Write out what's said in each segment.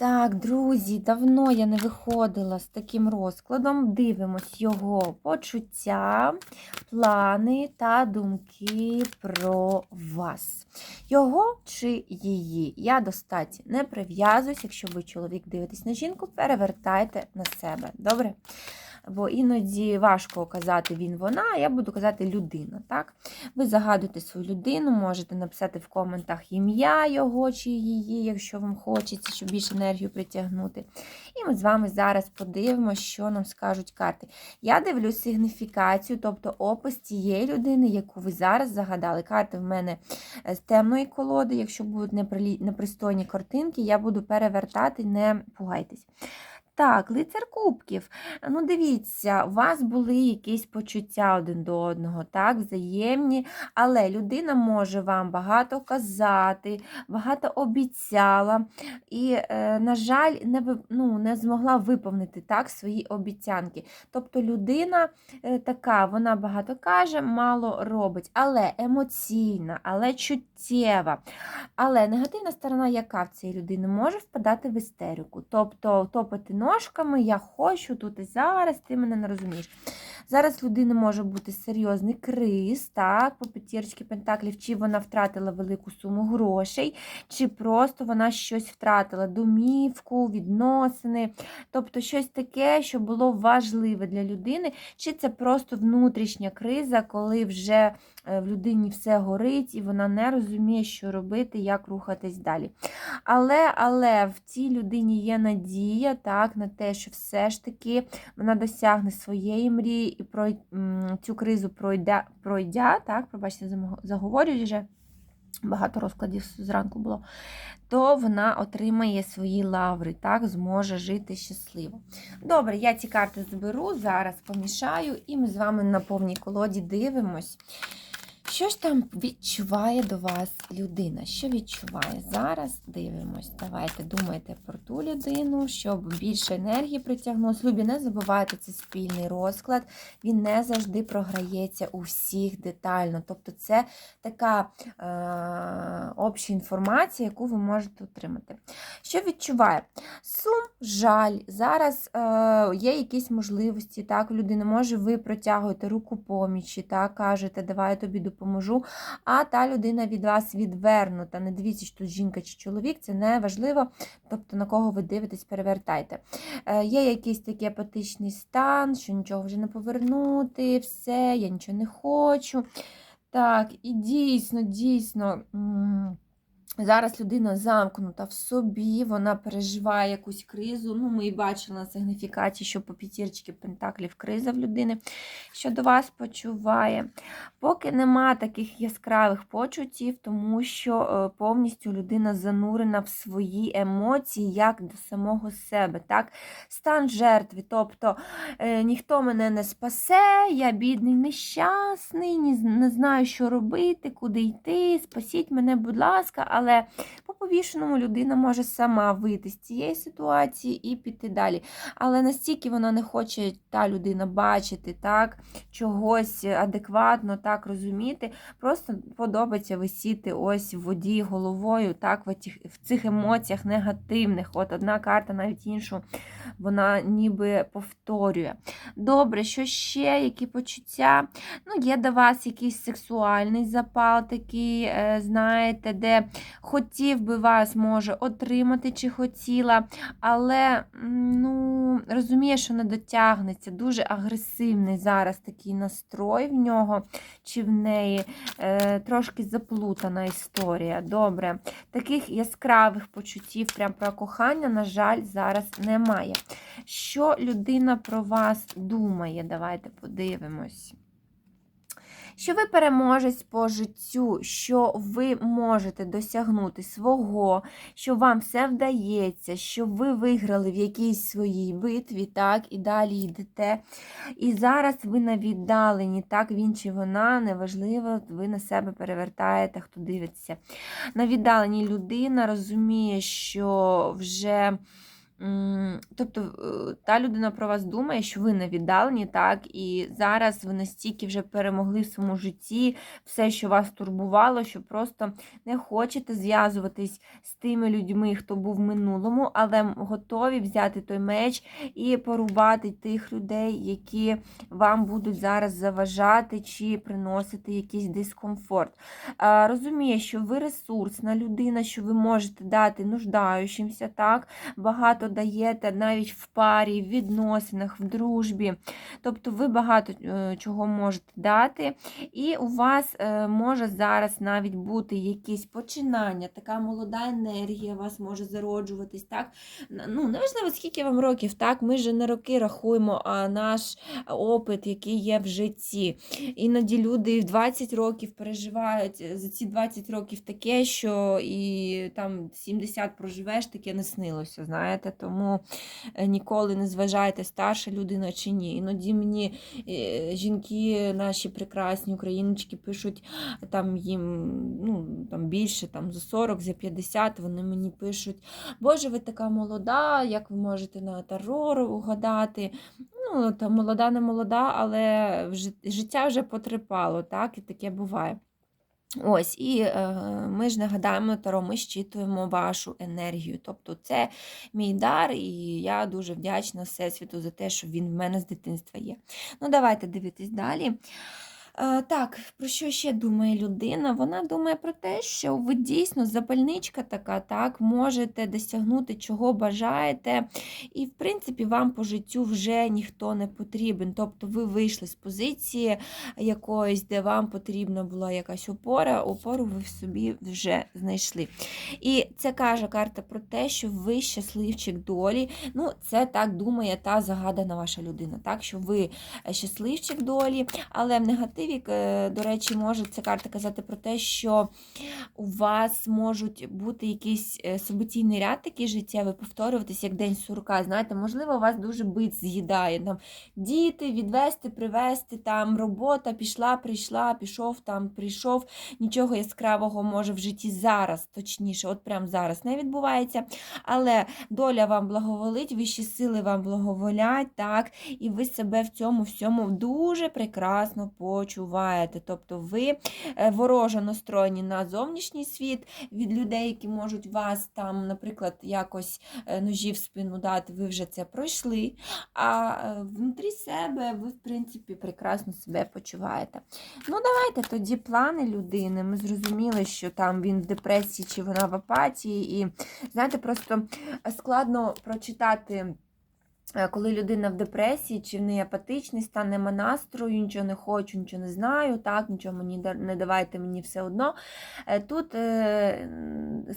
Так, друзі, давно я не виходила з таким розкладом. Дивимось його почуття, плани та думки про вас. Його чи її. Я до статі не прив'язуюсь. Якщо ви чоловік дивитесь на жінку, перевертайте на себе. Добре? Бо іноді важко казати він, вона, а я буду казати людина. Так? Ви загадуєте свою людину, можете написати в коментах ім'я його чи її, якщо вам хочеться, щоб більше енергію притягнути. І ми з вами зараз подивимося, що нам скажуть карти. Я дивлюсь сигніфікацію, тобто опис тієї людини, яку ви зараз загадали. Карти в мене з темної колоди. Якщо будуть непристойні картинки, я буду перевертати, не пугайтесь. Так, лицар кубків. Ну, дивіться, у вас були якісь почуття один до одного, так, взаємні, але людина може вам багато казати, багато обіцяла, і, е, на жаль, не, ну, не змогла виповнити так свої обіцянки. Тобто людина е, така, вона багато каже, мало робить, але емоційна, але чуттєва. Але негативна сторона, яка в цієї людини може впадати в істерику. Тобто топити ножками, я хочу тут і зараз, ти мене не розумієш. Зараз в людини може бути серйозний криз, так, по п'ятірочці пентаклів, чи вона втратила велику суму грошей, чи просто вона щось втратила, домівку, відносини, тобто щось таке, що було важливе для людини, чи це просто внутрішня криза, коли вже в людині все горить і вона не розуміє, що робити, як рухатись далі. Але, але в цій людині є надія так, на те, що все ж таки вона досягне своєї мрії і прой- цю кризу пройде, пройдя, так, пробачте, замого- заговорюю вже. Багато розкладів зранку було, то вона отримає свої лаври, так, зможе жити щасливо. Добре, я ці карти зберу, зараз помішаю, і ми з вами на повній колоді дивимось. Що ж там відчуває до вас людина? Що відчуває? Зараз дивимось. Давайте думайте про ту людину, щоб більше енергії притягнулося. Любі, не забувайте, це спільний розклад. Він не завжди програється у всіх детально. Тобто, це така е- обща інформація, яку ви можете отримати. Що відчуває? Сум, жаль. Зараз е- є якісь можливості. Так, у людини може ви протягуєте руку помічі, так, кажете, давай я тобі допоможу. А та людина від вас відвернута. Не дивіться, що тут жінка чи чоловік, це не важливо. Тобто на кого ви дивитесь, перевертайте. Е, є якийсь такий апатичний стан, що нічого вже не повернути, все, я нічого не хочу. Так, і дійсно, дійсно. Зараз людина замкнута в собі, вона переживає якусь кризу. Ну, ми і бачили на сигніфікації, що по п'ятірочці пентаклів криза в людини, що до вас почуває. Поки нема таких яскравих почуттів, тому що е, повністю людина занурена в свої емоції, як до самого себе. Так? Стан жертви, тобто е, ніхто мене не спасе, я бідний, нещасний, не знаю, що робити, куди йти, спасіть мене, будь ласка, але по повішеному людина може сама вийти з цієї ситуації і піти далі. Але настільки вона не хоче та людина бачити, так, чогось адекватно так розуміти, просто подобається висіти ось в воді головою, так, в цих, емоціях негативних. От одна карта, навіть іншу, вона ніби повторює. Добре, що ще, які почуття? Ну, є до вас якийсь сексуальний запал, такий, е, знаєте, де хотів би вас може отримати чи хотіла, але ну, розуміє, що не дотягнеться. Дуже агресивний зараз такий настрой в нього чи в неї. Е, трошки заплутана історія. Добре. Таких яскравих почуттів прям про кохання, на жаль, зараз немає. Що людина про вас думає? Давайте подивимось. Що ви переможець по життю, що ви можете досягнути свого, що вам все вдається, що ви виграли в якійсь своїй битві, так, і далі йдете. І зараз ви на віддаленні, так, він чи вона, неважливо, ви на себе перевертаєте, хто дивиться. На віддаленні людина розуміє, що вже Тобто е, та людина про вас думає, що ви не віддалені, так, і зараз ви настільки вже перемогли в своєму житті все, що вас турбувало, що просто не хочете зв'язуватись з тими людьми, хто був в минулому, але готові взяти той меч і порубати тих людей, які вам будуть зараз заважати чи приносити якийсь дискомфорт. Розуміє, що ви ресурсна людина, що ви можете дати нуждаючимся, так, багато даєте навіть в парі, в відносинах, в дружбі. Тобто ви багато е, чого можете дати, і у вас е, може зараз навіть бути якісь починання, така молода енергія у вас може зароджуватись. так? Ну, Неважливо, скільки вам років, так? ми ж не роки рахуємо, а наш опит, який є в житті. Іноді люди в 20 років переживають за ці 20 років таке, що і там 70 проживеш, таке не снилося. знаєте, Тому е, ніколи не зважайте, старша людина чи ні. Іноді мені е, жінки, наші прекрасні україночки, пишуть там їм ну, там більше там, за 40, за 50, вони мені пишуть, Боже, ви така молода, як ви можете на таро угадати. Ну, та молода, не молода, але життя вже потрепало, так, і таке буває. Ось, і е, ми ж нагадаємо Таро, ми щитуємо вашу енергію. Тобто це мій дар, і я дуже вдячна Всесвіту за те, що він в мене з дитинства є. Ну, давайте дивитись далі. Е, Так, про що ще думає людина? Вона думає про те, що ви дійсно запальничка така, так, можете досягнути чого бажаєте, і, в принципі, вам по життю вже ніхто не потрібен. Тобто ви вийшли з позиції якоїсь, де вам потрібна була якась опора, опору ви в собі вже знайшли. І це каже карта про те, що ви щасливчик долі. Ну, це так думає та загадана ваша людина, так, що ви щасливчик долі, але в негативі, е, до речі, може ця карта казати про те, що у вас можуть бути якийсь е, ряд такий життєвий, повторюватись як день сурка. Знаєте, можливо, вас дуже бит з'їдає. Там діти, відвести, привезти, там робота пішла, прийшла, пішов, там прийшов. Нічого яскравого може в житті зараз, точніше, от прямо зараз не відбувається. Але доля вам благоволить, вищі сили вам благоволять, так, і ви себе в цьому всьому дуже прекрасно почуваєте. Тобто ви е, вороже настроєні на зовнішній світ від людей, які можуть вас там, наприклад, якось е, ножі в спину дати, ви вже це пройшли. А е, внутрі себе ви, в принципі, прекрасно себе почуваєте. Ну, давайте тоді плани людини. Ми зрозуміли, що там він в депресії чи вона в апатії. І знаєте, просто складно прочитати. Е, Коли людина в депресії, чи в неї апатичний стан, нема настрою, нічого не хочу, нічого не знаю, так, нічого мені не давайте мені все одно. Е, Тут е,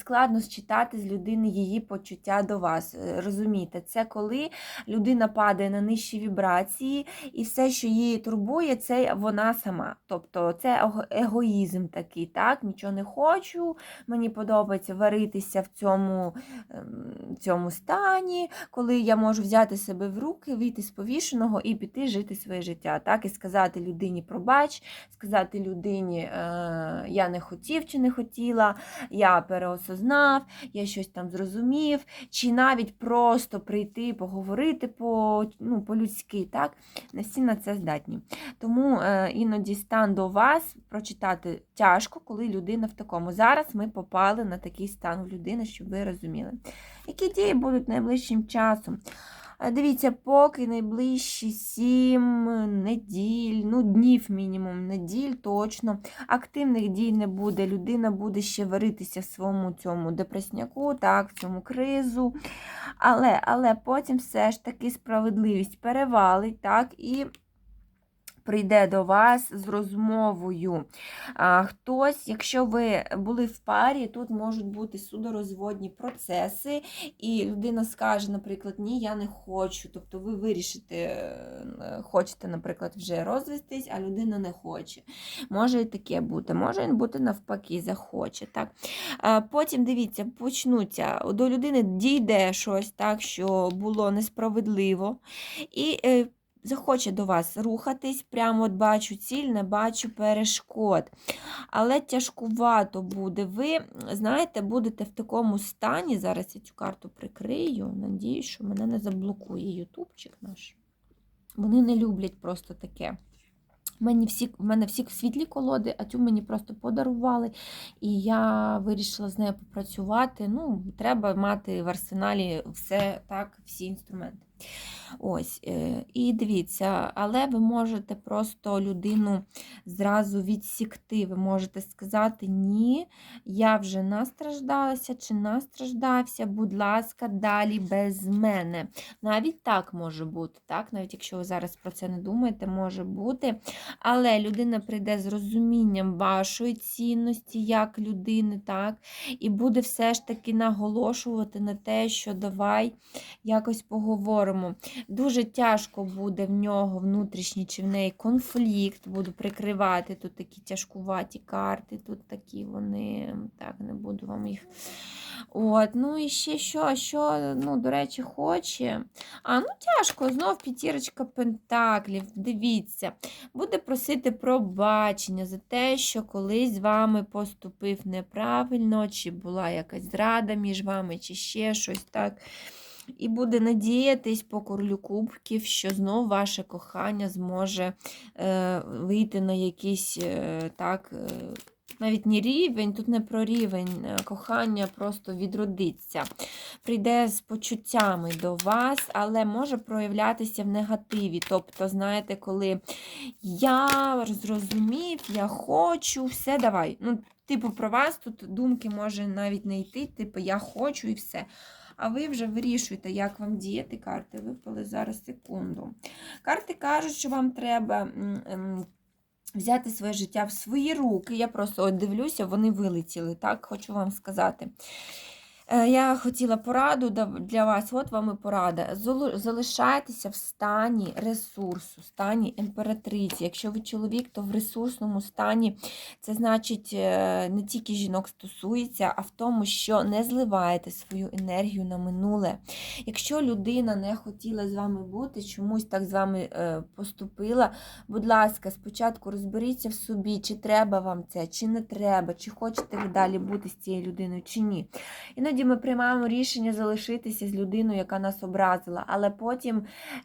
складно считати з людини її почуття до вас. Розумієте, це коли людина падає на нижчі вібрації, і все, що її турбує, це вона сама. Тобто це егоїзм такий, так, нічого не хочу, мені подобається варитися в цьому, ем, цьому стані, коли я можу взяти себе в руки, вийти з повішеного і піти жити своє життя. Так, і сказати людині пробач, сказати людині е, я не хотів чи не хотіла, я переосознав, я щось там зрозумів, чи навіть просто прийти, поговорити по, ну, по-людськи. так, Не всі на це здатні. Тому е, іноді стан до вас прочитати тяжко, коли людина в такому. Зараз ми попали на такий стан в людини, щоб ви розуміли. Які дії будуть найближчим часом? Е, Дивіться, поки найближчі сім неділь, ну днів мінімум, неділь точно. Активних дій не буде. Людина буде ще варитися в своєму цьому депресняку, так, в цьому кризу. Але, але потім все ж таки справедливість перевалить, так, і прийде до вас з розмовою. А, Хтось, якщо ви були в парі, тут можуть бути судорозводні процеси, і людина скаже, наприклад, ні, я не хочу. Тобто ви вирішите, е, хочете, наприклад, вже розвестись, а людина не хоче. Може і таке бути, може бути навпаки, захоче. Так? А Потім дивіться, почнуться до людини дійде щось так, що було несправедливо. І е, захоче до вас рухатись, прямо от бачу ціль, не бачу перешкод. Але тяжкувато буде. Ви, знаєте, будете в такому стані. Зараз я цю карту прикрию. Надію, що мене не заблокує ютубчик наш. Вони не люблять просто таке. Мене всі, в мене всі світлі колоди, а цю мені просто подарували. І я вирішила з нею попрацювати. Ну, треба мати в арсеналі все так, всі інструменти. Ось, е, І дивіться, але ви можете просто людину зразу відсікти. Ви можете сказати, ні, я вже настраждалася чи настраждався, будь ласка, далі без мене. Навіть так може бути, так? навіть якщо ви зараз про це не думаєте, може бути. Але людина прийде з розумінням вашої цінності як людини, так? і буде все ж таки наголошувати на те, що давай якось поговоримо. Дуже тяжко буде в нього внутрішній чи в неї конфлікт. Буду прикривати тут такі тяжкуваті карти, тут такі вони, так, не буду вам їх. От, Ну і ще що, що, ну, до речі, хоче. А, ну тяжко, знов п'ятірочка пентаклів. Дивіться, буде просити пробачення за те, що колись з вами поступив неправильно, чи була якась зрада між вами, чи ще щось так. І буде надіятись по королю кубків, що знов ваше кохання зможе е, вийти на якийсь е, так. Е, навіть не рівень, тут не про рівень е, кохання просто відродиться. Прийде з почуттями до вас, але може проявлятися в негативі. Тобто, знаєте, коли я зрозумів, я хочу, все, давай. Ну, Типу, про вас тут думки може навіть не йти, типу, я хочу і все. А ви вже вирішуєте, як вам діяти. Карти випали зараз секунду. Карти кажуть, що вам треба. Ем, взяти своє життя в свої руки. Я просто от дивлюся, вони вилетіли, так хочу вам сказати. Е, я хотіла пораду для вас, от вам і порада. Залишайтеся в стані ресурсу, в стані імператриці. Якщо ви чоловік, то в ресурсному стані це значить е, не тільки жінок стосується, а в тому, що не зливаєте свою енергію на минуле. Якщо людина не хотіла з вами бути, чомусь так з вами е, поступила, будь ласка, спочатку розберіться в собі, чи треба вам це, чи не треба, чи хочете ви далі бути з цією людиною, чи ні. Іноді Іноді ми приймаємо рішення залишитися з людиною, яка нас образила, але потім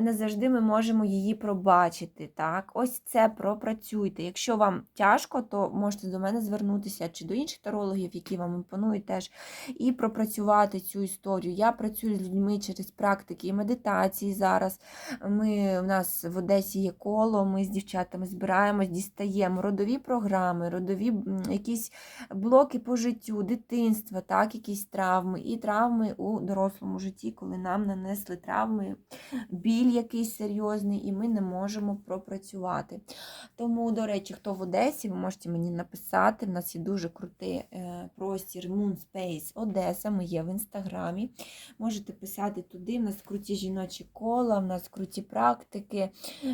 не завжди ми можемо її пробачити. Так? Ось це пропрацюйте. Якщо вам тяжко, то можете до мене звернутися чи до інших тарологів, які вам імпонують теж, і пропрацювати цю історію. Я працюю з людьми через практики і медитації зараз. Ми, У нас в Одесі є коло, ми з дівчатами збираємось, дістаємо родові програми, родові якісь блоки по життю, дитинства, так, якісь травми травми, і травми у дорослому житті, коли нам нанесли травми, біль якийсь серйозний, і ми не можемо пропрацювати. Тому, до речі, хто в Одесі, ви можете мені написати. В нас є дуже крутий е, простір Moon Space Одеса. Ми є в інстаграмі. Можете писати туди. В нас круті жіночі кола, в нас круті практики.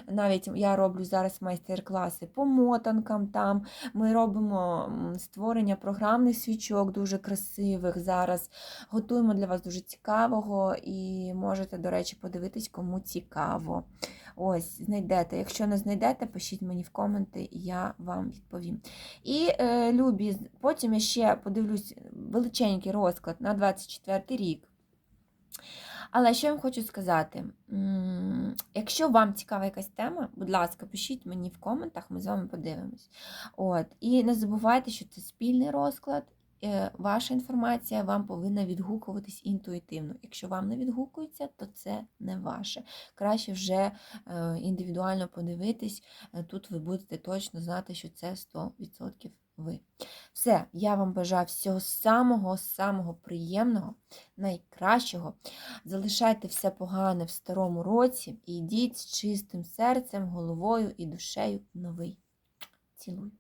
Навіть я роблю зараз майстер-класи по мотанкам. там. Ми робимо створення програмних свічок дуже красивих зараз готуємо для вас дуже цікавого і можете, до речі, подивитись, кому цікаво. Ось, знайдете. Якщо не знайдете, пишіть мені в коменти, і я вам відповім. І, е, любі, потім я ще подивлюсь величенький розклад на 24 рік. Але що я вам хочу сказати? Якщо вам цікава якась тема, будь ласка, пишіть мені в коментах, ми з вами подивимось. От. І не забувайте, що це спільний розклад, ваша інформація вам повинна відгукуватись інтуїтивно. Якщо вам не відгукується, то це не ваше. Краще вже е, індивідуально подивитись, е, тут ви будете точно знати, що це 100% ви. Все, я вам бажаю всього самого-самого приємного, найкращого. Залишайте все погане в старому році і йдіть з чистим серцем, головою і душею в новий. Цілую.